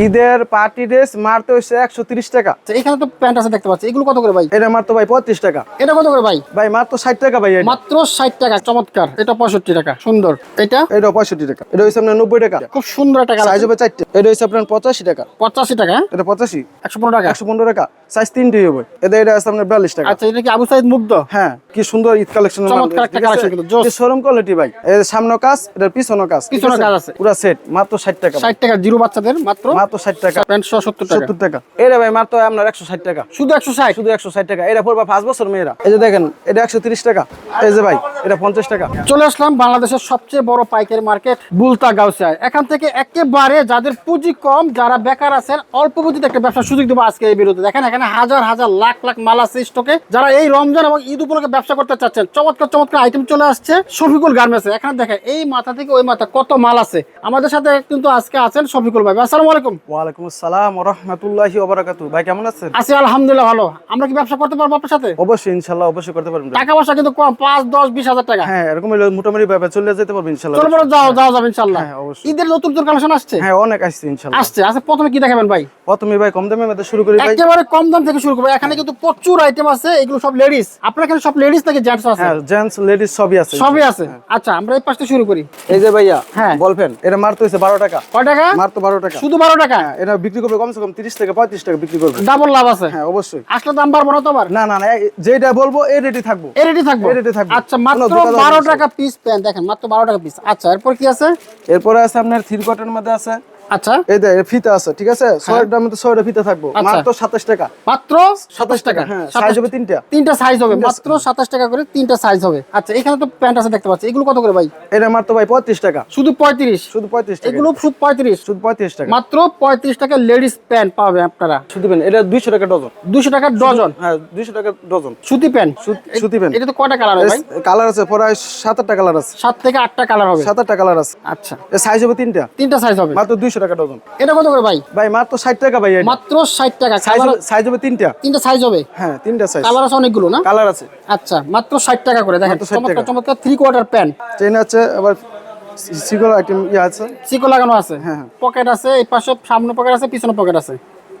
ঈদের party dress মারতে হচ্ছে একশো তিরিশ টাকা। এখানে তো প্যান্ট আছে দেখতে পাচ্ছি। এগুলো কত করে ভাই? এটা মারতো ভাই পঁয়ত্রিশ টাকা। এটা কত করে ভাই? ভাই মাত্র ষাট টাকা ভাই মাত্র ষাট টাকা চমৎকার। এটা পঁয়ষট্টি টাকা সুন্দর। এটা? এটা পঁয়ষট্টি টাকা। এটা হচ্ছে আপনার নব্বই টাকা। খুব সুন্দর টাকা সাইজ হবে চারটে। এটা হচ্ছে আপনার পঁচাশি টাকা। পঁচাশি টাকা? এটা পঁচাশি। একশো পনেরো টাকা। একশো পনেরো টাকা। সাইজ তিনটে হবে এটা এটা আছে আপনার বিয়াল্লিশ টাকা। আচ্ছা এটা কি আবু সাইদ মুগ্ধ? হ্যাঁ কি সুন্দর ঈদ কালেকশন। শোরুম কোয়ালিটি ভাই। এর সামনে কাজ এটার পিছনে কাজ। পিছনে কাজ আছে। পুরো সেট মাত্র ষাট টাকা। ষাট টাকা জিরো বাচ্চাদের মাত্র মাত্র ষাট টাকা। সত্তর টাকা। সত্তর টাকা। এটা ভাই মাত্র আপনার একশো ষাট টাকা। শুধু একশো ষাট? শুধু একশো ষাট টাকা। এটা পড়বা পাঁচ বছর মেয়েরা। এই যে দেখেন এটা একশো তিরিশ টাকা। এই যে ভাই এটা পঞ্চাশ টাকা। চলে আসলাম বাংলাদেশের সবচেয়ে বড় পাইকারি মার্কেট বুলতা গাউসিয়ায়। এখান থেকে একেবারে যাদের পুঁজি কম যারা বেকার আছেন অল্প পুঁজিতে একটা ব্যবসার সুযোগ দেবো আজকে এই বিরুদ্ধে দেখেন এখানে হাজার হাজার লাখ লাখ মাল আছে স্টকে যারা এই রমজান এবং ঈদ উপলক্ষে ব্যবসা করতে চাচ্ছেন চমৎকার চমৎকার আইটেম চলে আসছে শফিকুল গার্মেন্টস এখানে দেখেন এই মাথা থেকে ওই মাথা কত মাল আছে। আমাদের সাথে কিন্তু আজকে আছেন শফিকুল ভাই। আসসালামু আলাইকুম। ওয়ালাইকুম আসসালাম রহমতুল্লাহি ওবারাকাতু ভাই কেমন আছেন? আছি আলহামদুলিল্লাহ ভালো। আমরা কি ব্যবসা করতে পারব আপনার সাথে? অবশ্যই ইনশাল্লাহ অবশ্যই করতে পারবেন টাকা পয়সা কিন্তু কম পাঁচ দশ বিশ হাজার টাকা। হ্যাঁ এরকম মোটামুটি ব্যাপার চলে যেতে পারবেন ইনশাল্লাহ চলো বড় যাও যাও যাবে ইনশাল্লাহ হ্যাঁ, অবশ্যই। ঈদের নতুন নতুন কালেকশন আসছে? হ্যাঁ অনেক আসছে ইনশাল্লাহ আসছে আচ্ছা প্রথমে কি দেখাবেন ভাই? প্রথমে ভাই কম দামে মধ্যে শুরু করি ভাই। একেবারে কম দাম থেকে শুরু করব। এখানে কিন্তু প্রচুর আইটেম আছে এগুলো সব লেডিস আপনার এখানে সব লেডিস থেকে জেন্টস আছে? হ্যাঁ জেন্টস লেডিস সবই আছে। সবই আছে? আচ্ছা আমরা এই পাশটা শুরু করি। এই যে ভাইয়া হ্যাঁ। বলবেন এটা মারতে হয়েছে বারো টাকা। কয় টাকা? মারতো বারো টাকা। শুধু বারো টাকা? হ্যাঁ, এটা বিক্রি করবে কমসে কম তিরিশ থেকে পঁয়ত্রিশ টাকা বিক্রি করবে। ডাবল লাভ আছে? হ্যাঁ অবশ্যই। আসলে দাম বাড়বো না তো আবার? না না না যেটা বলব এই রেডি থাকব। এই রেডি থাকব? এই এ থাকব। আচ্ছা মাত্র দোকানদার বারো দিচ্ছে। টাকা পিস প্যান দেখেন মাত্র বারো টাকা পিস আচ্ছা এরপর কি আছে? এরপরে আছে আপনার থ্রি কটের মধ্যে আছে। আচ্ছা। এই যে ফিতা আছে ঠিক আছে? ছয়টার মধ্যে ছয়টা ফিতা থাকব। আচ্ছা। মাত্র সাতাশ টাকা। মাত্র সাতাশ টাকা হ্যাঁ সাইজ হবে তিনটা। তিনটা সাইজ হবে। মাত্র সাতাশ টাকা করে তিনটা সাইজ হবে। আচ্ছা এখানে তো প্যান্ট আছে দেখতে পাচ্ছি। এগুলো কত করে ভাই? এটা মাত্র ভাই পঁয়ত্রিশ টাকা। শুধু পঁয়ত্রিশ? শুধু পঁয়ত্রিশ এগুলো শুধু পঁয়ত্রিশ? শুধু পঁয়ত্রিশ টাকা। মাত্র পঁয়ত্রিশ টাকা লেডিস প্যান্ট পাবে আপনারা। এটা দুইশো টাকা ডজন। দুশো টাকা ডজন? হ্যাঁ দুইশো টাকা ডজন। সুতি প্যান্ট সুতি প্যান্ট এটা তো কয়টা কালার ভাই? কালার আছে প্রায় সাত আটটা কালার আছে। সাত থেকে আটটা কালার হবে। সাত আটটা কালার আছে। আচ্ছা। সাইজ হবে তিনটা। তিনটা সাইজ হবে। মাত্র দুইশো টাকা ডজন। এটা কত করে ভাই? ভাই মাত্র ষাট টাকা ভাই মাত্র ষাট টাকা। সাইজ হবে- তিনটা। তিনটা সাইজ হবে? হ্যাঁ তিনটা সাইজ কালার আছে অনেকগুলো না? কালার আছে। আচ্ছা মাত্র ষাট টাকা করে দেখেন। চমৎকার চমৎকার থ্রি কোয়ার্টার প্যান্ট চেন আছে আবার সিকো আইটেম ইয়ে আছে। সিকো লাগানো আছে? হ্যাঁ, হ্যাঁ। পকেট আছে এই পাশে সামনে পকেট আছে পিছনে পকেট আছে।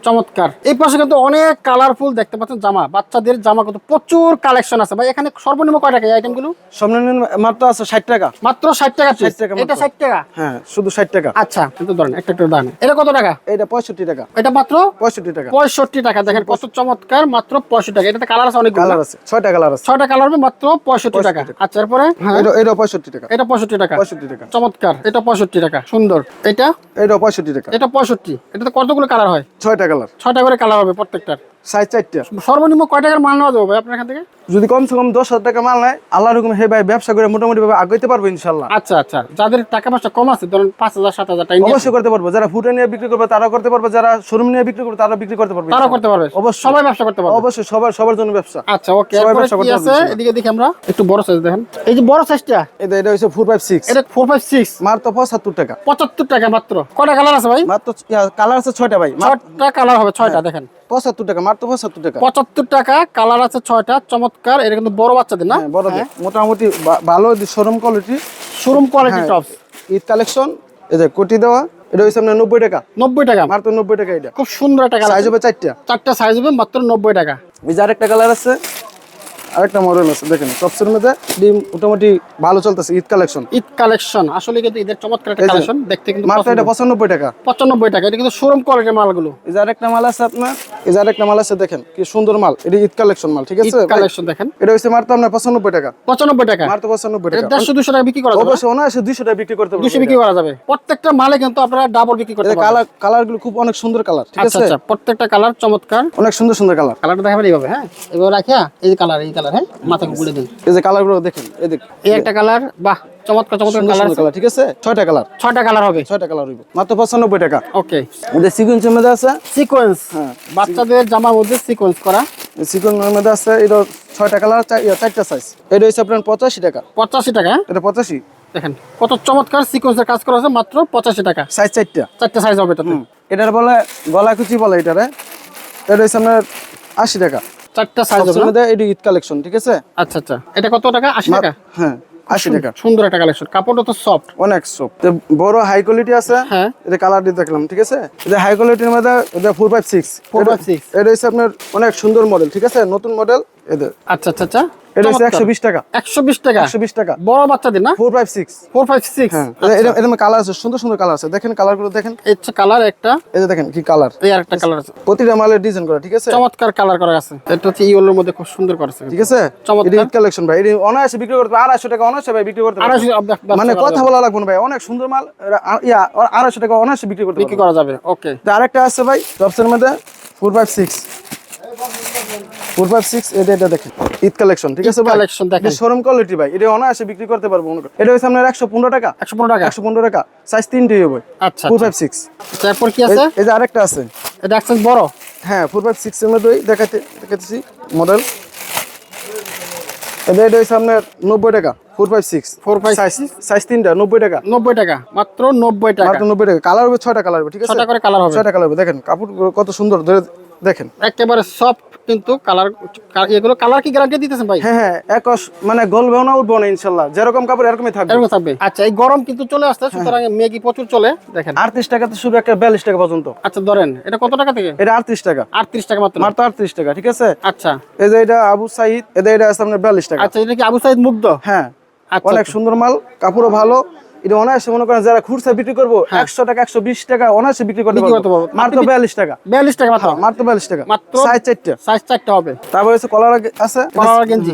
চমৎকার এই পাশে কিন্তু অনেক কালারফুল দেখতে পাচ্ছেন জামা বাচ্চাদের জামা কিন্তু প্রচুর কালেকশন আছে ভাই এখানে সর্বনিম্ন কয় টাকা এই আইটেমগুলো সর্বনিম্ন মাত্র আছে ষাট টাকা মাত্র ষাট টাকা। 60 টাকা এটা। ষাট টাকা হ্যাঁ শুধু ষাট টাকা আচ্ছা কিন্তু ধরেন একটা একটা দাম এটা কত টাকা এটা পঁয়ষট্টি টাকা এটা মাত্র পঁয়ষট্টি টাকা পঁয়ষট্টি টাকা দেখেন কত চমৎকার মাত্র পঁয়ষট্টি টাকা এটাতে কালার আছে অনেকগুলো কালার আছে ছয়টা কালার আছে ছয়টা কালার হবে মাত্র পঁয়ষট্টি টাকা আচ্ছা এরপরে হ্যাঁ এটা এটা পঁয়ষট্টি টাকা এটা পঁয়ষট্টি টাকা পঁয়ষট্টি টাকা চমৎকার এটা পঁয়ষট্টি টাকা সুন্দর এটা এটা পঁয়ষট্টি টাকা এটা পঁয়ষট্টি এটাতে কতগুলো কালার হয় ছয়টা কালার? ছয়টা করে কালার হবে প্রত্যেকটার। সাইজ চারটা। সর্বনিম্ন কয় টাকার মাল নেওয়া যাবে ভাই আপনার এখান থেকে? যদি কমসে কম দশ হাজার টাকা মাল নেয় আল্লাহ রকম হে ভাই ব্যবসা করে মোটামুটি ভাবে আগাইতে পারব ইনশাল্লাহ। আচ্ছা আচ্ছা। যাদের টাকা পয়সা কম আছে ধরুন পাঁচ হাজার সাত হাজার টাকা অবশ্যই করতে পারব। যারা ফুটে নিয়ে বিক্রি করবে তারাও করতে পারবে। যারা শোরুম নিয়ে বিক্রি করবে তারা বিক্রি করতে পারবে তারাও করতে পারবে। অবশ্যই। সবাই ব্যবসা করতে পারবে। অবশ্যই সবার সবার জন্য ব্যবসা। আচ্ছা ওকে। সবাই ব্যবসা করতে পারবে, এদিকে দেখি আমরা। একটু বড় সাইজ দেখেন। এই যে বড় সাইজটা এটা এটা হচ্ছে ফোর ফাইভ সিক্স এটা ফোর ফাইভ সিক্স মার তো পঁচাত্তর টাকা। পঁচাত্তর টাকা মাত্র। কয়টা কালার আছে ভাই? মাত্র কালার আছে ছয়টা ভাই। ছয়টা কালার হবে ছয়টা দেখেন। পঁচাত্তর টাকা। মাত্র পঁচাত্তর টাকা। পঁচাত্তর টাকা কালার আছে ছয়টা চমৎকার। এটা কিন্তু বড় বাচ্চাদের না? হ্যাঁ বড়দের মোটামুটি ভালো শোরুম কোয়ালিটি শোরুম কোয়ালিটি হ্যাঁ। টপস ঈদ কালেকশন এই যে কোটি দেওয়া এটা হচ্ছে আপনার নব্বই টাকা। নব্বই টাকা। মাত্র নব্বই টাকা এটা। খুব সুন্দর একটা কালার সাইজ হবে চারটা। চারটা সাইজ হবে মাত্র নব্বই টাকা। এই যে আরেকটা কালার আছে। আরেকটা মডেল আছে দেখেন টপসের মধ্যে ডিম মোটামুটি ভালো চলতেছে ঈদ কালেকশন ঈদ কালেকশন আসলে কিন্তু ঈদের চমৎকার একটা কালেকশন দেখতে কিন্তু মাত্র এটা পঁচানব্বই টাকা। পঁচানব্বই টাকা এটা কিন্তু শোরুম কোয়ালিটির মালগুলো। এই যে আরেকটা মাল আছে আপনার এই যে আরেকটা মাল আছে দেখেন কি সুন্দর মাল এটা ঈদ কালেকশন মাল ঠিক আছে? ভাই? কালেকশন দেখেন। এটা হচ্ছে মাত্র আপনার পঁচানব্বই টাকা। পঁচানব্বই টাকা। মাত্র পঁচানব্বই এটা টাকা। দেড়শো দুশো টাকা বিক্রি করা যাবে অবশ্যই অনায়াসে দুইশো টাকা বিক্রি করতে দুশো পারবেন বিক্রি করা যাবে। প্রত্যেকটা মালে কিন্তু আপনারা ডাবল বিক্রি করতে পারবেন। কালার কালারগুলো খুব অনেক সুন্দর কালার ঠিক আচ্ছা আছে? আচ্ছা প্রত্যেকটা কালার চমৎকার। অনেক সুন্দর সুন্দর কালার কালারটা দেখাবেন এইভাবে হ্যাঁ? এবার রাখিয়া এই যে কালার এই কালার হ্যাঁ? মাথাকে ঘুরে দিন। এই যে কালারগুলো দেখেন এই দেখ এই একটা কালার বাহ চমৎকার চমৎকার কালার কালার ঠিক আছে? ছয়টা কালার। ছয়টা কালার হবে। ছয়টা কালার হইব। মাত্র পঁচানব্বই টাকা। ওকে। এদের সিকুয়েন্সের মধ্যে আছে? সিকোয়েন্স হ্যাঁ বাচ্চাদের জামার মধ্যে সিকোয়েন্স করা। সিকুয়েন্সের মধ্যে আছে এটা ছয়টা কালার চারটা সাইজ এটা হচ্ছে আপনার পঁচাশি টাকা। পঁচাশি টাকা হ্যাঁ? এটা পঁচাশি। দেখেন কত চমৎকার সিকোয়েন্সের কাজ করা আছে মাত্র পঁচাশি টাকা। সাইজ চারটা। চারটা সাইজ হবে এটাতে। এটার বলে গলা কুচি বলে এটারে। এটা হচ্ছে আপনার আশি টাকা। চারটা সাইজ হবে মধ্যে এটা ঈদ কালেকশন ঠিক আছে? আচ্ছা আচ্ছা। এটা কত টাকা? আশি টাকা? হ্যাঁ আশি টাকা। সুন্দর একটা কালেকশন কাপড়টা তো সফট অনেক সফট বড় হাই কোয়ালিটি আছে। হ্যাঁ। এটা কালার দিয়ে দেখলাম ঠিক আছে? এটা হাই কোয়ালিটির মধ্যে এটা ফোর ফাইভ সিক্স 456 এটা হচ্ছে আপনার অনেক সুন্দর মডেল ঠিক আছে? নতুন মডেল এদের। আচ্ছা আচ্ছা আচ্ছা। এটা হচ্ছে একশো বিশ টাকা। একশো বিশ টাকা? একশো বিশ টাকা। বড় বাচ্চাদের না? Four five six four five six হ্যাঁ। এটা- এটা এরকম কালার আছে সুন্দর সুন্দর কালার আছে। দেখেন কালারগুলো দেখেন। হচ্ছে কালার একটা। এই দেখেন কি কালার এই আরেকটা কালার আছে। প্রতিটা মালের ডিজাইন করা ঠিক আছে? চমৎকার কালার করা আছে। এটা হচ্ছে ইয়েলোর মধ্যে খুব সুন্দর করেছে ঠিক আছে? চমৎকার। কালেকশন ভাই। এটা অনায়াসে বিক্রি করতে আড়াইশো টাকা অনায়াসে ভাই বিক্রি করতে আড়াইশো মানে কথা। বলা লাগবে না ভাই অনেক সুন্দর মাল ইয়া আড়াইশো টাকা অনায়াসে বিক্রি করতে বিক্রি করা যাবে ওকে। আরেকটা আছে ভাই মধ্যে four five six four five six এটা এটা দেখেন। ঈদ কালেকশন ঠিক আছে ঈদ দেখেন। শোরুম কোয়ালিটি ভাই এটা অনায়াসে বিক্রি করতে পারব এটা হচ্ছে আপনার একশো পনেরো টাকা। একশো পনেরো টাকা? একশো পনেরো টাকা। সাইজ তিনটে হবে। আচ্ছা ফোর ফাইভ সিক্স তারপর কি আছে? এই যে আরেকটা আছে। এটা একশো বড়? হ্যাঁ ফোর ফাইভ সিক্স মধ্যে দেখাতে দেখাতেছি মডেল এটা এটা হচ্ছে আপনার নব্বই টাকা। Four five six 456 size size তিনটা নব্বই টাকা। নব্বই টাকা মাত্র নব্বই টাকা। মাত্র নব্বই টাকা। কালার হবে ছয়টা কালার হবে ঠিক আছে? ছটা করে কালার হবে। ছয়টা কালার হবে। দেখেন কাপড় কত সুন্দর ধরে দেখেন। একেবারে সফট কিন্তু কালার এগুলো কালার কি গ্যারান্টি দিতেছেন ভাই? হ্যাঁ হ্যাঁ একশ মানে গলবেও না উঠবো না ইনশাল্লাহ। যেরকম কাপড় এরকমই থাকবে। এরকম থাকবে। আচ্ছা এই গরম কিন্তু চলে আসছে সুতরাং মেগি প্রচুর চলে দেখেন। আটত্রিশ টাকা তো শুরু একটা বিয়াল্লিশ টাকা পর্যন্ত। আচ্ছা ধরেন এটা কত টাকা থেকে? এটা আটত্রিশ টাকা। আটত্রিশ টাকা মাত্র। মাত্র আটত্রিশ টাকা ঠিক আছে? আচ্ছা। এই যে এটা আবু সাইদ এটা এটা আছে আপনার বিয়াল্লিশ টাকা। আচ্ছা এটা কি আবু সাইদ মুগ্ধ? হ্যাঁ। আচ্ছা। অনেক সুন্দর মাল কাপড়ও ভালো। এটা অনায়াসে মনে করেন যারা খুরসা বিক্রি করব একশো টাকা একশো বিশ টাকা অনায়াসে বিক্রি করতে হ্যাঁ। পারব। মাত্র বিয়াল্লিশ টাকা। বিয়াল্লিশ টাকা মাত্র। হ্যাঁ, মাত্র বিয়াল্লিশ টাকা। মাত্র সাইজ চারটা। সাইজ চারটা হবে। তারপরে হচ্ছে কলার আছে? কলার গেঞ্জি।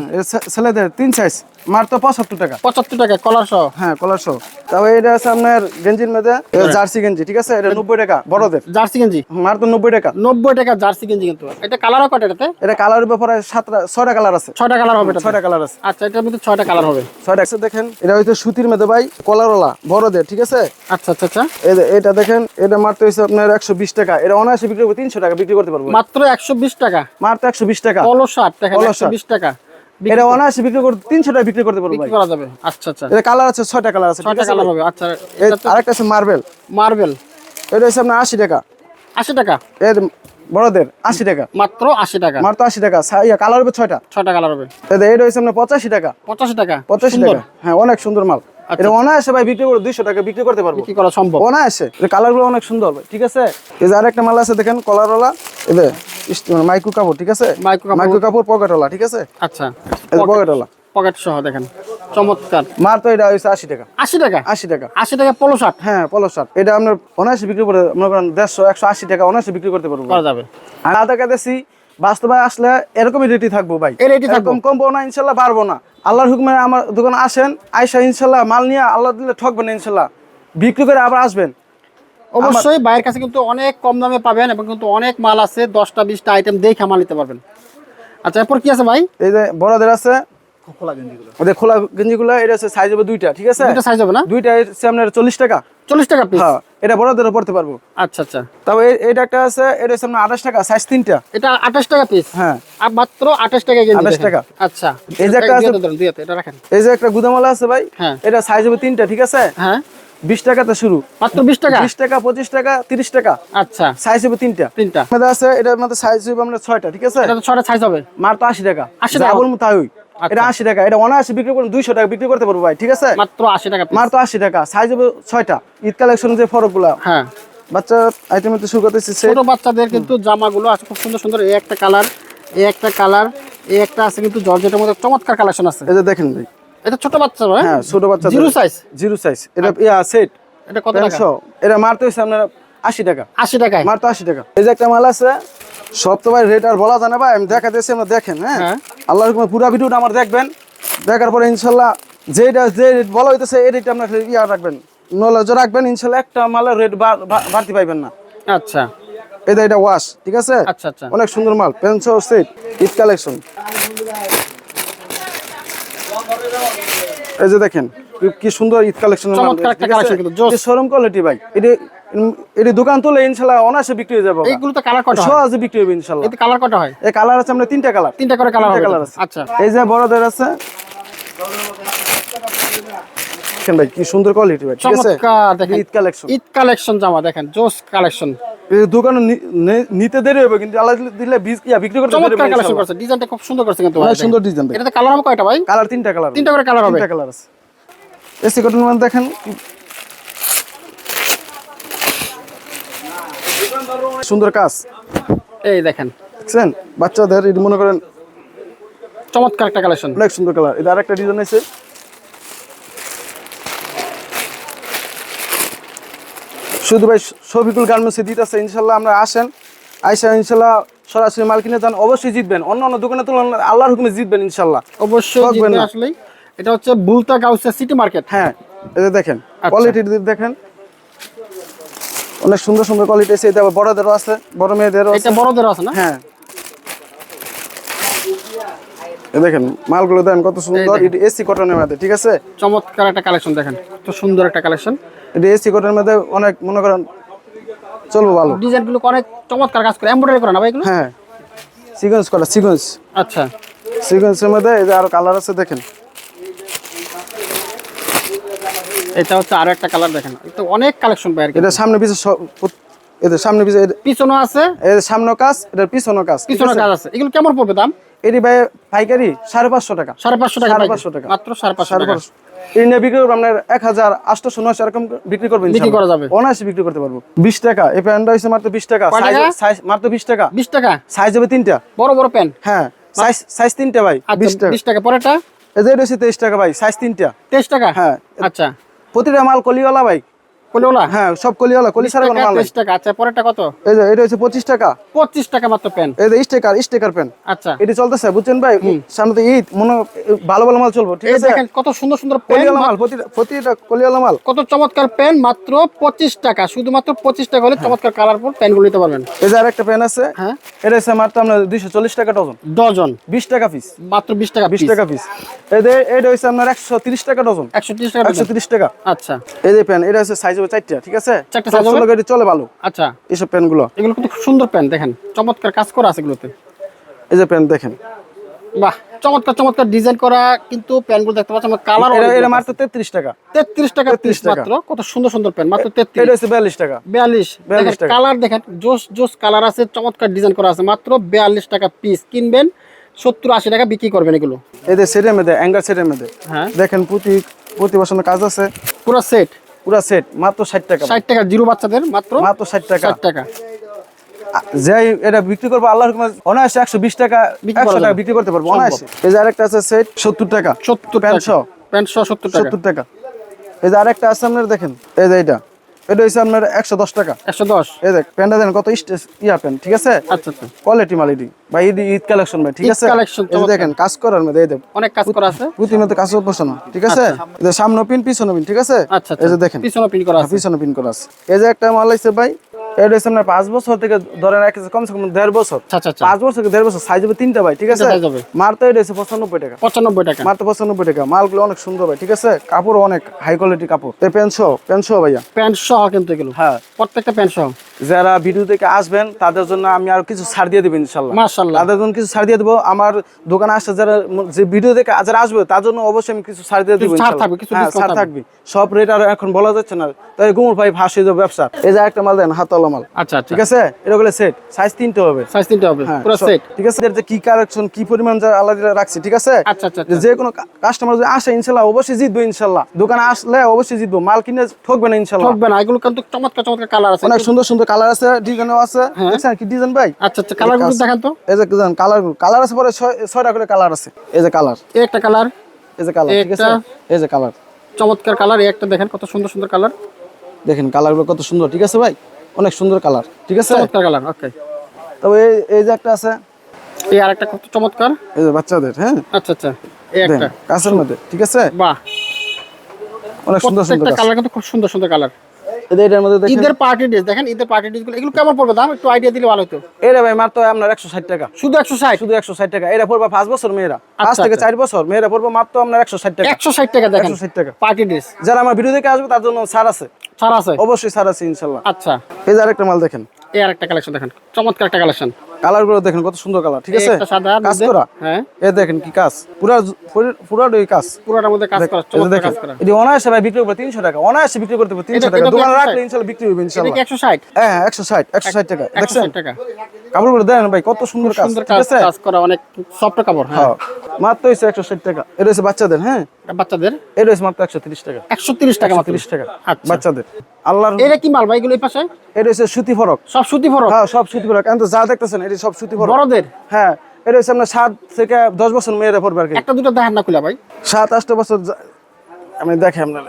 ছেলেদের তিন সাইজ মাত্র পঁচাত্তর টাকা। পঁচাত্তর টাকা কলার সহ? হ্যাঁ কলার সহ। তারপরে এটা আছে আপনার গেঞ্জির মধ্যে জার্সি গেঞ্জি ঠিক আছে? এটা নব্বই টাকা বড়দের। জার্সি গেঞ্জি? মাত্র নব্বই টাকা। নব্বই টাকা জার্সি গেঞ্জি কিন্তু। এটা কালারও কটা এটাতে? এটা কালারের ব্যাপারে সাতটা ছয়টা কালার আছে। ছয়টা কালার হবে ছয়টা কালার আছে। আচ্ছা এটার মধ্যে ছয়টা কালার হবে। ছয়টা আছে দেখেন। এটা হচ্ছে সুতির মধ্যে ভাই কলারওয়ালা বড়দের ঠিক আছে? আচ্ছা আচ্ছা আচ্ছা। এটা দেখেন এটা মাত্র হচ্ছে আপনার একশো বিশ টাকা। এটা অনায়াসে বিক্রি করব তিনশো টাকা বিক্রি করতে পারব। মাত্র একশো বিশ টাকা? মাত্র একশো বিশ টাকা। পলো শার্ট দেখেন একশো। বিশ টাকা। এটা অনায়াসে বিক্রি করতে তিনশো টাকা বিক্রি করতে পারব করা যাবে। আচ্ছা আচ্ছা। এটা কালার আছে ছয়টা কালার আছে ছয়টা কালার হবে আচ্ছা। এটা আরেকটা আছে মার্বেল মার্বেল এটা হচ্ছে আপনার আশি টাকা। আশি টাকা? এর বড়দের আশি টাকা। মাত্র আশি টাকা? মাত্র আশি টাকা। কালার হবে ছয়টা। ছয়টা কালার হবে। এটা হচ্ছে আপনার পঁচাশি টাকা। পঁচাশি টাকা? পঁচাশি। আচ্ছা। টাকা হ্যাঁ অনেক সুন্দর মাল। এটা অনায়াসে ভাই বিক্রি করে দুইশো টাকা বিক্রি করতে পারব। কি করা সম্ভব। অনায়াসে। কালারগুলো অনেক সুন্দর ঠিক আছে? এই যে আরেকটা মাল আছে দেখেন কলারওয়ালা। এদের মাইক্রো কাপড় ঠিক আছে? মাইক্রো কাপড়। পকেটওয়ালা ঠিক আছে? আচ্ছা পকেটওয়ালা পকেট সহ দেখেন চমৎকার। মার তো এটা হচ্ছে আশি টাকা। আশি টাকা? আশি টাকা। আশি টাকা পলো শার্ট হ্যাঁ পলো শার্ট এটা আপনার অনায়াসে বিক্রি করে মনে করেন দেড়শো একশো আশি টাকা অনায়াসে বিক্রি করতে পারব। করা যাবে। আর আদা কাদেছি বাস্তবে আসলে এরকমই রেটই থাকব ভাই। এই rate ই থাকব। এরকম কমবো না ইনশাল্লাহ পারব না। আল্লাহর হুকুমে আমার দোকানে আসেন আইসা ইনশাল্লাহ মাল নিয়ে আল্লাহ দিলে ঠকবেন না ইনশাল্লাহ। বিক্রি করে আবার আসবেন। অবশ্যই বাইরের কাছে কিন্তু অনেক কম দামে পাবেন এবং কিন্তু অনেক মাল আছে দশটা বিশটা আইটেম দেখে মাল নিতে পারবেন। আচ্ছা এরপর কি আছে ভাই? এই যে বড়দের আছে। ওদের খোলা গেঞ্জিগুলো এটা হচ্ছে সাইজ হবে দুইটা ঠিক আছে? দুটো সাইজ হবে না? দুইটা হচ্ছে আপনার চল্লিশ টাকা। চল্লিশ টাকা পিস হ্যাঁ এটা বড়দেরও পড়তে পারব। আচ্ছা আচ্ছা। তবে এইটা একটা আছে এটা হচ্ছে আপনার আঠাশ টাকা সাইজ তিনটা। এটা আঠাশ টাকা পিস হ্যাঁ। আর মাত্র আঠাশ টাকা গেঞ্জি 28 টাকা। আচ্ছা। এই যে একটা আছে- এটা রাখেন। এই যে একটা গুদামালা আছে ভাই হ্যাঁ। এটা সাইজ হবে তিনটা ঠিক আছে? হ্যাঁ। বিশ টাকাতে শুরু। মাত্র বিশ টাকা? বিশ টাকা পঁচিশ টাকা তিরিশ টাকা। আচ্ছা। সাইজ হবে তিনটা। তিনটা। আমাদের আছে এটার মধ্যে সাইজ হবে আপনার ছয়টা ঠিক আছে? এটা তো ছটা সাইজ হবে। মার তো আশি টাকা। 80 টাকা? ডাবল মতো ওই আচ্ছা। এটা আশি টাকা। এটা অনায়াসে বিক্রি করুন দুইশো টাকা বিক্রি করতে পারব ভাই ঠিক আছে? মাত্র আশি টাকা piece। মার তো আশি টাকা। সাইজ হবে ছয়টা। ঈদ কালেকশন যে ফরকগুলা হ্যাঁ। বাচ্চা আইটেম তো শুরু করতেছি। ছোট বাচ্চাদের কিন্তু জামাগুলো আছে খুব সুন্দর সুন্দর। এই একটা কালার এই একটা কালার এই একটা আছে কিন্তু জর্জেটের মধ্যে চমৎকার কালেকশন আছে। এই যে দেখেন ভাই। এটা ছোট বাচ্চা হ্যাঁ ছোট বাচ্চা জিরো সাইজ জিরো সাইজ এটা ইয়া সেট এটা কত টাকা? এটা মারতে হচ্ছে আপনার আশি টাকা। আশি টাকায়? মার তো আশি টাকা। এই যে একটা মাল আছে সব তো ভাই রেট আর বলা যায় না ভাই আমি দেখা দিয়েছি আমরা দেখেন হ্যাঁ? হ্যাঁ। আল্লাহর হুকুমে পুরো ভিডিওটা আমার দেখবেন। দেখার পরে ইনশাল্লাহ যেটা যে রেট বলা হইতেছে এই রেটটা আপনার ইয়া রাখবেন। নলেজও রাখবেন ইনশাল্লাহ একটা মালের রেট বাড়তি পাইবেন না। আচ্ছা। এটা এটা ওয়াশ ঠিক আছে? আচ্ছা আচ্ছা। অনেক সুন্দর মাল পেন্সো সেট ঈদ কালেকশন এই যে দেখেন কি- সুন্দর ঈদ কালেকশন। শোরুম কোয়ালিটি ভাই এটা এটি দোকান তুলে ইনশাল্লাহ অনায়াসে বিক্রি হয়ে যাবে। এইগুলো তো কালার কটা সহজে বিক্রি হবে ইনশাল্লাহ। এতে কালার কটা হয়? এই কালার আছে আমরা তিনটা কালার তিনটা করে কালার কালার আছে। আচ্ছা। এই যে বড়দের আছে দেখেন ভাই কি সুন্দর কোয়ালিটি ভাই ঠিক আছে? চমৎকার দেখেন। ঈদ কালেকশন ঈদ কালেকশন জামা দেখেন জোস কালেকশন এই দোকানে নিতে দেরি হবে কিন্তু আল্লাহ দিলে- বিক্রি করতে চমৎকার কালেকশন করছে ডিজাইনটা খুব সুন্দর করছে কিন্তু ভাই সুন্দর ডিজাইন এটাতে কালার হবে কয়টা ভাই? কালার তিনটা কালার তিনটা করে কালার হবে। তিনটা কালার আছে। এসি কটন মানে দেখেন। সুন্দর কাজ। এই দেখেন। দেখছেন? বাচ্চাদের এটি মনে করেন চমৎকার একটা কালেকশন অনেক সুন্দর কালার এটা আরেকটা ডিজাইন আছে। শুধু ভাই শফিকুল গার্মেন্টসে দিতেছে ইনশাল্লাহ আমরা আসেন। আইসা ইনশাল্লাহ সরাসরি মাল কিনে যান অবশ্যই জিতবেন। অন্য অন্য দোকানে তুলনায় আল্লাহর হুকুমে জিতবেন ইনশাল্লাহ। অবশ্যই জিতবেন আসলে এটা হচ্ছে বুলতা গাউসা সিটি মার্কেট। হ্যাঁ এটা দেখেন আচ্ছা। কোয়ালিটি দেখেন। অনেক সুন্দর সুন্দর কোয়ালিটি আছে এটা বড়দেরও আছে বড় মেয়েদেরও এটা বড়দেরও আছে না? হ্যাঁ এই দেখেন মালগুলো দেন কত সুন্দর। দেখেন। এটা এসি কটনের মধ্যে ঠিক আছে? চমৎকার একটা কালেকশন দেখেন কত সুন্দর একটা কালেকশন। এটা এসি কটনের মধ্যে অনেক মনে করেন চলবো ভালো। ডিজাইনগুলো অনেক চমৎকার কাজ করে এমব্রয়ডারি করে না ভাই এগুলো? হ্যাঁ সিকোয়েন্স করা সিকোয়েন্স আচ্ছা। সিকোয়েন্সের মধ্যে এই যে আরও কালার আছে দেখেন। এটা হচ্ছে আরও একটা কালার দেখেন এটা অনেক কালেকশন পাই আর এটা সামনে পিছে এদের সামনে পিছে পিছনে আছে। এদের সামনে কাজ এটার পিছনে কাজ। পিছনে কাজ আছে? এগুলো কেমন পড়বে দাম? এটি ভাই পাইকারি সাড়ে পাঁচশো টাকা। সাড়ে পাঁচশো টাকা সাড়ে পাঁচশো টাকা। মাত্র সাড়ে পাঁচশো সাড়ে পাঁচশো। বিক্রি করব আপনার এক হাজার আটশো নয়শো এরকম বিক্রি করবেন বিক্রি করা যাবে। অনায়াসে বিক্রি করতে পারব। বিশ টাকা। এই প্যান্টটা হচ্ছে মাত্র বিশ টাকা। কয় সাইজ মাত্র বিশ টাকা। বিশ টাকা? সাইজ হবে তিনটা। বড় বড় প্যান্ট? হ্যাঁ সাইজ সাইজ তিনটা ভাই বিশ আচ্ছা টাকা। বিশ টাকা। পরেরটা? এই হচ্ছে তেইশ টাকা ভাই সাইজ তিনটা। তেইশ টাকা? হ্যাঁ। আচ্ছা। প্রতিটা মাল কলিওয়ালা ভাই কোলোলা হ্যাঁ সব কলিওয়ালা কলি ছাড়া কোনো মাল নাই। তেইশ টাকা। আচ্ছা পরেরটা কত? এই যে এটা হচ্ছে টাকা। পঁচিশ টাকা মাত্র প্যান্ট। এই যে স্টেকার স্টেকার পেন আচ্ছা। এটি চলতেছে বুঝছেন ভাই? সামনে তো ঈদ মনে ভালো ভালো মাল চলবো ঠিক আছে? দেখেন কত সুন্দর সুন্দর প্যান্ট মাল প্রতিটা প্রতিটা কলিওয়ালা মাল। কত চমৎকার প্যান্ট মাত্র পঁচিশ টাকা। শুধুমাত্র পঁচিশ টাকা হলে চমৎকার কালারফুল প্যান্টগুলো নিতে পারবেন। এই যে আরেকটা পেন আছে হ্যাঁ। এটা হচ্ছে মাত্র আপনার দুইশো চল্লিশ টাকা ডজন। ডজন। বিশ টাকা পিস মাত্র বিশ টাকা বিশ টাকা পিস এই যে এটা হচ্ছে আপনার একশো তিরিশ টাকা ডজন। একশো তিরিশ টাকা একশো ডজন। তিরিশ টাকা। আচ্ছা। এই যে পেন এটা হচ্ছে সাইজ হবে চারটা ঠিক আছে? চারটা সব হবে? গাড়ি চলে ভালো। আচ্ছা। এইসব পেনগুলো। এগুলো কিন্তু খুব সুন্দর প্যান্ট দেখেন। চমৎকার কাজ করা আছে এগুলোতে। এই যে পেন দেখেন। বাহ চমৎকার চমৎকার ডিজাইন করা কিন্তু প্যান্টগুলো দেখতে পাচ্ছেন কালার এটা এটা মাত্র তেত্রিশ টাকা। তেত্রিশ টাকা 33 পিস মাত্র কত সুন্দর সুন্দর প্যান্ট মাত্র এটা হচ্ছে বিয়াল্লিশ টাকা। বিয়াল্লিশ 42 টাকা। কালার দেখেন জোস জোস কালার আছে চমৎকার ডিজাইন করা আছে মাত্র বিয়াল্লিশ টাকা পিস কিনবেন সত্তর আশি টাকা বিক্রি করবেন এগুলো। এদের সেটের মধ্যে অ্যাঙ্গার সেটের মধ্যে। হ্যাঁ। দেখেন প্রতি প্রতি বছর কাজ আছে। পুরো সেট পুরা সেট মাত্র ষাট টাকা। ষাট টাকা জিরো বাচ্চাদের মাত্র মাত্র ষাট টাকা। ষাট টাকা। যে এটা বিক্রি করব আল্লাহর অনায়াসে একশো বিশ টাকা একশো টাকা বিক্রি করতে পারব। অনায়াসে। এই যে আরেকটা আছে সেট সত্তর টাকা। সত্তর প্যান্ট টাকা। সহ। প্যান্ট সহ সত্তর টাকা। সত্তর টাকা। এই যে আরেকটা আছে আপনার দেখেন। এই যে এটা এটা হচ্ছে আপনার একশো দশ টাকা। একশো দশ? এই দেখ প্যান্টটা দেন কত ইয়া প্যান্ট ঠিক আছে? আচ্ছা আচ্ছা। কোয়ালিটি মালিটি বা ঈদ ঈদ কালেকশন ভাই ঠিক আছে? দেখেন কাজ করার মধ্যে এই দেখ অনেক কাজ করা আছে। প্রতিমধ্যে কাজ বসানো ঠিক আছে? সামনে পিন পিছনে পিন ঠিক আছে? আচ্ছা এই যে আচ্ছা দেখেন। পিছনে পিন করা আছে। পিছনে পিন করা আছে। এই যে একটা মাল আছে ভাই এটা হচ্ছে আপনার পাঁচ বছর থেকে ধরেন এক কমসে কম দেড় বছর। আচ্ছা আচ্ছা আচ্ছা। পাঁচ বছর থেকে দেড় বছর সাইজ হবে তিনটা ভাই ঠিক আছে? মার তো এটা হচ্ছে পঁচানব্বই টাকা। পঁচানব্বই টাকা। মাত্র পঁচানব্বই টাকা। মালগুলো অনেক সুন্দর ভাই ঠিক আছে? কাপড় অনেক হাই কোয়ালিটি কাপড়। প্যান্ট সহ প্যান্ট সহ ভাইয়া? প্যান্ট সহ কিন্তু এগুলো। হ্যাঁ। প্রত্যেকটা প্যান্ট সহ। যারা ভিডিও থেকে আসবেন তাদের জন্য আমি আর কিছু ছাড় দিয়ে দেবো ইনশাল্লাহ। মাশাআল্লাহ তাদের জন্য কিছু ছাড় দিয়ে দেবো। আমার দোকানে আসছে যারা যে ভিডিও দেখে যারা আসবে তার জন্য অবশ্যই আমি কিছু ছাড় দিয়ে দেবো ছাড় থাকবে, হ্যাঁ থাকবে। সব রেট আর এখন বলা যাচ্ছে না। তাই গুমুর ভাই ফাঁস হয়ে যাবে ব্যবসা। এই যে একটা মাল দেন হাতওয়ালা মাল। আচ্ছা আচ্ছা। ঠিক আছে? বলে সেট সাইজ তিনটে হবে। সাইজ তিনটা হবে হ্যাঁ, পুরো সেট ঠিক আছে? এর যে কি কালেকশন কি পরিমাণ যা আলাদা রাখছি ঠিক আছে? আচ্ছা আচ্ছা যে যে কোনো কাস্টমার যদি আসে ইনশাল্লাহ অবশ্যই জিতবো ইনশাল্লাহ। দোকানে আসলে অবশ্যই জিতবো। মাল কিনে ঠকবে না ইনশাল্লাহ। ঠকবে না এগুলো কিন্তু চমৎকার চমৎকার কালার আছে। অনেক সুন্দর সুন্দর কালার আছে ডিজাইনও আছে। হ্যাঁ। দেখছেন কি ডিজাইন ভাই? আচ্ছা আচ্ছা কালারগুলো দেখান তো। এই যে কালারগুলো কালার আছে পরে ছয়- ছয়টা করে কালার আছে। এই যে কালার এই একটা কালার এই যে কালার ঠিক আছে? এই যে কালার চমৎকার কালার এই একটা দেখেন কত সুন্দর সুন্দর কালার দেখেন কালারগুলো কত সুন্দর ঠিক আছে ভাই? অনেক সুন্দর কালার ঠিক আছে? চমৎকার কালার ওকে তবে এই এই যে একটা আছে। এই আর একটা কত চমৎকার। এই যে বাচ্চাদের হ্যাঁ? আচ্ছা আচ্ছা এই একটা। কাঁচের মধ্যে ঠিক আছে? বাহ। অনেক সুন্দর সুন্দর কালার কিন্তু খুব সুন্দর সুন্দর কালার এটার মধ্যে ঈদের পার্টি ড্রেস দেখেন ঈদের পার্টি ড্রেস এগুলো কেমন পড়বে দাম একটু আইডিয়া দিলে ভালো হতো। এটা ভাই মাত্র আপনার একশো ষাট টাকা। শুধু একশো ষাট? শুধু একশো ষাট টাকা। এটা পড়বে পাঁচ বছর মেয়েরা। পাঁচ আচ্ছা, থেকে আচ্ছা। চার বছর মেয়েরা পড়বে মাত্র আপনার একশো ষাট টাকা। একশো ষাট টাকা দেখেন। একশো ষাট টাকা। পার্টি ড্রেস যারা আমার ভিডিও দেখে আসবে তার জন্য ছাড় আছে। ছাড় আছে? অবশ্যই ছাড় আছে ইনশাল্লাহ। আচ্ছা। এই যে আরেকটা মাল দেখেন। এই আরেকটা কালেকশন দেখেন। চমৎকার একটা কালেকশন কালারগুলো দেখেন কত সুন্দর কালার ঠিক আছে? কাজ করা? হ্যাঁ। এ দেখেন কি কাজ পুরা কাজ। পুরোটার মধ্যে কাজ করা চমৎকার কাজ করা। এটি অনায়াসে ভাই বিক্রি করবে তিনশো টাকা অনায়াসে বিক্রি করতে পারবে তিনশো এটা- টাকা। এটা দোকানে রাখলে ইনশাল্লাহ বিক্রি হবে এটা কি একশো ষাট। হ্যাঁ একশো ষাট একশো ষাট টাকা একশো দেখছেন? টাকা। কাপড়গুলো দেখেন ভাই কত সুন্দর কাজ ঠিক আছে? কাজ করা অনেক সফট কাপড় হ্যাঁ। হ্যাঁ মাত্র হচ্ছে একশো ষাট টাকা। এটা হচ্ছে বাচ্চাদের হ্যাঁ? বাচ্চাদের? এটা হচ্ছে মাত্র একশো তিরিশ টাকা। একশো তিরিশ টাকা মাত্র। তিরিশ টাকা। আচ্ছা। বাচ্চাদের। আল্লাহর এটা কি মাল ভাই এগুলো এই পাশে? এটা হচ্ছে সুতি ফরক। সব সুতি ফরক? হ্যাঁ সব সুতি ফরক। কিন্তু যা দেখতেছেন এটা সব সুতি ফরক। বড়দের? হ্যাঁ এটা হচ্ছে আপনার সাত থেকে দশ বছর মেয়েরা পড়বে আর কি। একটা দুটো দেখেন না খুলে ভাই। সাত আটটা বছর আমি দেখে আপনার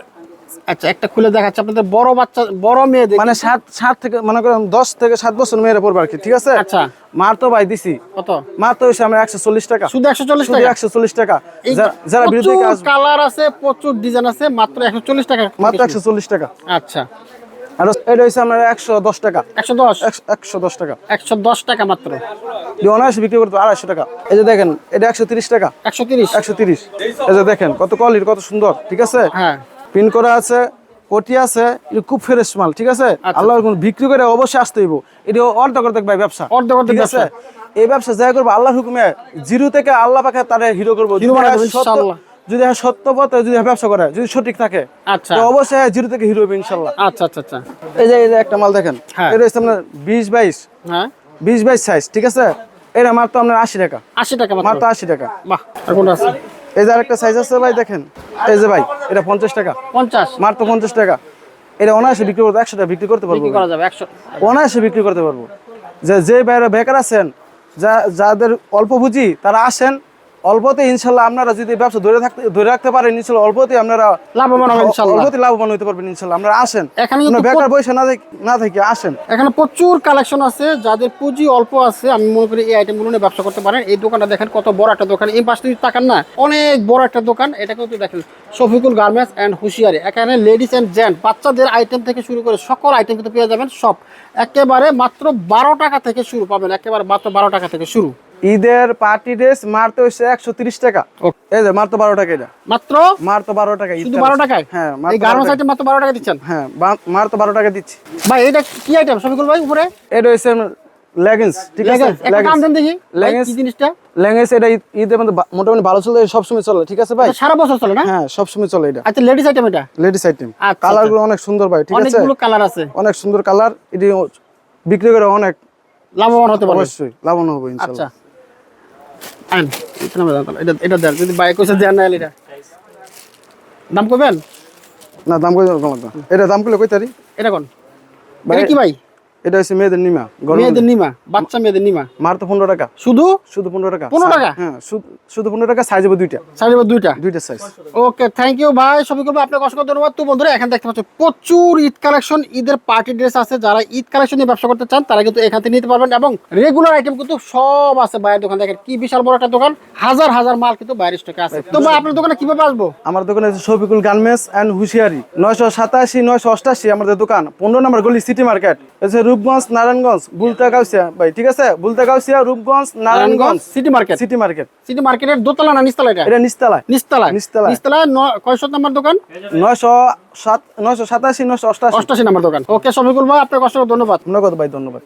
আচ্ছা একটা খুলে দেখাচ্ছে আপনাদের বড় বাচ্চা বড় মেয়েদের মানে সাত সাত থেকে মনে করেন দশ থেকে সাত বছর মেয়েরা পড়বে আর কি ঠিক আছে? আচ্ছা। মার তো ভাই দিছি। কত? মার তো হচ্ছে আমার একশো চল্লিশ টাকা। শুধু একশো চল্লিশ টাকা? একশো চল্লিশ টাকা। যারা বিরুদ্ধে কালার আছে প্রচুর ডিজাইন আছে মাত্র একশো চল্লিশ টাকা মাত্র একশো চল্লিশ টাকা। আচ্ছা। আর এটা আমার একশো দশ টাকা। একশো দশ? একশো- দশ টাকা। একশো দশ টাকা মাত্র? অনায়াসে বিক্রি করতে আড়াইশো টাকা। এই যে দেখেন এটা একশো তিরিশ টাকা। একশো তিরিশ? একশো তিরিশ। এই যে দেখেন কত কোয়ালিটি কত সুন্দর ঠিক আছে? হ্যাঁ। পিন করা আছে কোটি আছে এটা খুব ফ্রেশ মাল ঠিক আছে? আচ্ছা। আল্লাহর কোন বিক্রি করে অবশ্যই আসতে হইব। এটা অর্ধেক অর্ধেক ভাই ব্যবসা। অর্ধেক অর্ধেক ঠিক আছে? এই ব্যবসা যাই করব আল্লাহর হুকুমে জিরো থেকে আল্লাহ পাখে তারে হিরো করব। যদি হ্যাঁ সত্য- ইনশাআল্লাহ। যদি সত্য পথে যদি ব্যবসা করে যদি সঠিক থাকে আচ্ছা। অবশ্যই হ্যাঁ জিরো থেকে হিরো হবে ইনশাল্লাহ আচ্ছা আচ্ছা আচ্ছা। এই যে এই যে একটা মাল দেখেন হ্যাঁ। এটা হচ্ছে আপনার বিশ বাইশ। হ্যাঁ। বিশ বাইশ সাইজ ঠিক আছে? এটা মাত্র আপনার আশি টাকা। আশি টাকা মাত্র। মাত্র আশি টাকা। বাহ আর কোনটা আছে? এই যে আরেকটা সাইজ আছে ভাই দেখেন। এই যে ভাই এটা পঞ্চাশ টাকা। পঞ্চাশ। তো পঞ্চাশ টাকা। এটা অনায়াসে বিক্রি করতে একশো টাকা বিক্রি করতে পারব বিক্রি করা যাবে একশো অনায়াসে বিক্রি করতে পারব। যে যে বাইরে বেকার আছেন যা যাদের অল্প বুঝি তারা আসেন অল্পতে ইনশাল্লাহ আপনারা যদি ব্যবসা ধরে থাকতে ধরে রাখতে পারেন ইনশাল্লাহ অল্পতে আপনারা লাভবান হবে ইনশাল্লাহ। অল্পতে লাভবান হতে পারবেন ইনশাল্লাহ। আপনারা আসেন। এখানে কিন্তু বেকার বসে না থাকি- না থেকে আসেন। এখানে প্রচুর কালেকশন আছে যাদের পুঁজি অল্প আছে আমি মনে করি এই আইটেমগুলো নিয়ে ব্যবসা করতে পারেন। এই দোকানটা দেখেন কত বড় একটা দোকান। এই পাশে যদি তাকান না অনেক বড় একটা দোকান। এটা কিন্তু দেখেন শফিকুল গার্মেন্টস অ্যান্ড হুশিয়ারি। এখানে লেডিস অ্যান্ড জেন্ট বাচ্চাদের আইটেম থেকে শুরু করে সকল আইটেম কিন্তু পেয়ে যাবেন সব। একেবারে মাত্র বারো টাকা থেকে শুরু পাবেন। একেবারে মাত্র বারো টাকা থেকে শুরু। ঈদের পার্টি ড্রেস মারতে হচ্ছে একশো তিরিশ টাকা। এই যে মাত্র বারো টাকা এটা। মাত্র? মারতো বারো টাকা শুধু বারো টাকায়? হ্যাঁ এই গার্মেন্টস আইটেম মাত্র বারো টাকা দিচ্ছেন? হ্যাঁ মারতো বারো টাকা দিচ্ছি। ভাই এটা কি আইটেম শফিকুল ভাই উপরে? এটা হচ্ছে লেগিংস ঠিক আছে? Leggings। কি জিনিসটা? লেগিংস এটা ঈদের মধ্যে মোটামুটি ভালো চলে সব সময় চলে ঠিক আছে ভাই? সারা বছর চলে না? হ্যাঁ সবসময় চলে এটা। আচ্ছা লেডিস আইটেম এটা? লেডিস আইটেম আচ্ছা, কালারগুলো অনেক সুন্দর ভাই ঠিক আছে? অনেকগুলো কালার আছে। অনেক সুন্দর কালার এটি বিক্রি করে অনেক লাভবান হতে পারবে অবশ্যই লাভবান হব আচ্ছা। ইনশাআল্লাহ আইন এটা। এটা দেন যদি বাইক কইছে দেন না এটা। দাম কইবেন? না দাম কই এটা দাম কইলে কই তারি এটা কোন? এটা কি ভাই? এটা হচ্ছে মেয়েদের নিমা মেয়েদের নিমা বাচ্চা মেয়েদের নিমা। মার তো পনেরো টাকা। শুধু? শুধু পনেরো টাকা। 15 টাকা? হ্যাঁ শুধু- পনেরো টাকা সাইজ হবে দুইটা। সাড়ে দুইটা? দুইটা সাইজ ওকে থ্যাংক ইউ ভাই সবই করব আপনাকে অসংখ্য ধন্যবাদ। তো বন্ধুরা এখানে দেখতে পাচ্ছ প্রচুর ঈদ কালেকশন ঈদের পার্টি ড্রেস আছে। যারা ঈদ কালেকশন নিয়ে ব্যবসা করতে চান তারা কিন্তু এখান থেকে নিতে পারবেন। এবং রেগুলার আইটেম কিন্তু সব আছে বাইরের দোকান। দেখেন কি বিশাল বড় একটা দোকান। হাজার হাজার মাল কিন্তু বাইরের স্টকে আছে। তো ভাই আপনার দোকানে কীভাবে আসব? আমার দোকানে আছে শফিকুল গার্মেন্টস অ্যান্ড হুশিয়ারি। নয়শো সাতাশি নয়শো অষ্টাশি আমাদের দোকান। পনেরো নম্বর গলি সিটি মার্কেট রূপগঞ্জ নারায়ণগঞ্জ বুলতা গাউসিয়া ভাই ঠিক আছে? Bulta Gausia Rupganj Narayanganj city market city market city মার্কেটের দোতলা না নিচতলা এটা? এটা নিস্তালায়। নিচতলায় নিচতলায়। নিচতলায় ন- কয়শো নম্বর দোকান? নয়শো সাত নয়শো সাতাশি নয়শো অষ্টাশি। অষ্টাশি নম্বর দোকান। ওকে সবিকুল ভাই আপনার কষ্ট ধন্যবাদ। ধন্যবাদ ভাই ধন্যবাদ।